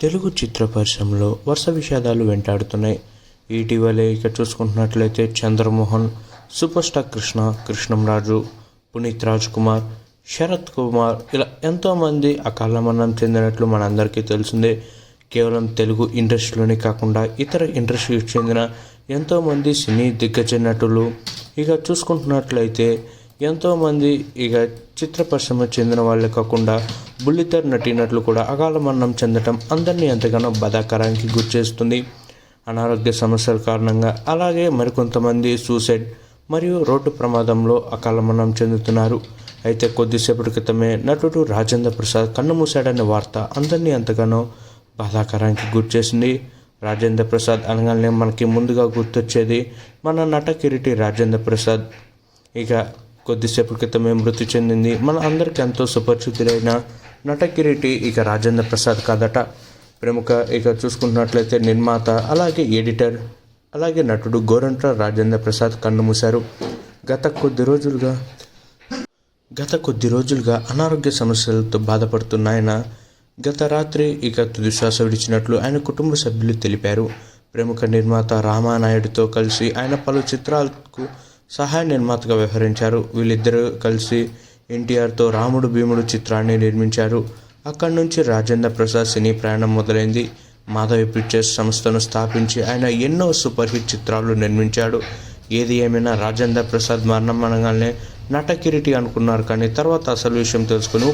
తెలుగు చిత్ర పరిశ్రమలో వరుస విషాదాలు వెంటాడుతున్నాయి. ఇటీవలే ఇక చూసుకుంటున్నట్లయితే చంద్రమోహన్ సూపర్ స్టార్ కృష్ణ కృష్ణంరాజు పునీత్ రాజ్ కుమార్ శరత్ కుమార్ ఇలా ఎంతోమంది అకాల మరణం చెందినట్లు మనందరికీ తెలిసిందే. కేవలం తెలుగు ఇండస్ట్రీలోనే కాకుండా ఇతర ఇండస్ట్రీకి చెందిన ఎంతోమంది సినీ దిగ్గజ నటులు. ఇక చూసుకుంటున్నట్లయితే ఎంతోమంది ఇక చిత్ర పరిశ్రమకు చెందిన వాళ్ళే కాకుండా బుల్లితెర నటీనటులు కూడా అకాల మరణం చెందటం అందరినీ ఎంతగానో బాధాకరానికి గురిచేస్తుంది. అనారోగ్య సమస్యల కారణంగా అలాగే మరికొంతమంది సూసైడ్ మరియు రోడ్డు ప్రమాదంలో అకాల మరణం చెందుతున్నారు. అయితే కొద్దిసేపటి క్రితమే నటుడు రాజేంద్ర ప్రసాద్ కన్నుమూశాడనే వార్త అందరినీ ఎంతగానో బాధాకరానికి గురిచేసింది. రాజేంద్ర ప్రసాద్ అనగానే మనకి ముందుగా గుర్తొచ్చేది మన నట కిరీటి రాజేంద్ర ప్రసాద్. ఇక కొద్దిసేపు క్రితమే మృతి చెందింది. మన అందరికీ ఎంతో సుపరిచితులైన నటకిరీటి ఇక రాజేంద్ర ప్రసాద్ కాదట. ప్రముఖ ఇక చూసుకుంటున్నట్లయితే నిర్మాత అలాగే ఎడిటర్ అలాగే నటుడు గోరంట్ల రాజేంద్ర ప్రసాద్ కన్నుమూశారు గత కొద్ది రోజులుగా గత కొద్ది రోజులుగా అనారోగ్య సమస్యలతో బాధపడుతున్న ఆయన గత రాత్రి ఇక తుదిశ్వాస విడిచినట్లు ఆయన కుటుంబ సభ్యులు తెలిపారు. ప్రముఖ నిర్మాత రామానాయుడుతో కలిసి ఆయన పలు చిత్రాలకు సహాయ నిర్మాతగా వ్యవహరించారు. వీళ్ళిద్దరూ కలిసి ఎన్టీఆర్తో రాముడు భీముడు చిత్రాన్ని నిర్మించారు. అక్కడి నుంచి రాజేంద్ర ప్రసాద్ సినీ ప్రయాణం మొదలైంది. మాధవి పిక్చర్స్ సంస్థను స్థాపించి ఆయన ఎన్నో సూపర్ హిట్ చిత్రాలు నిర్మించాడు. ఏది ఏమైనా రాజేంద్ర ప్రసాద్ మరణం అనగానే నటకిరీటి అనుకున్నారు కానీ తర్వాత అసలు విషయం తెలుసుకుని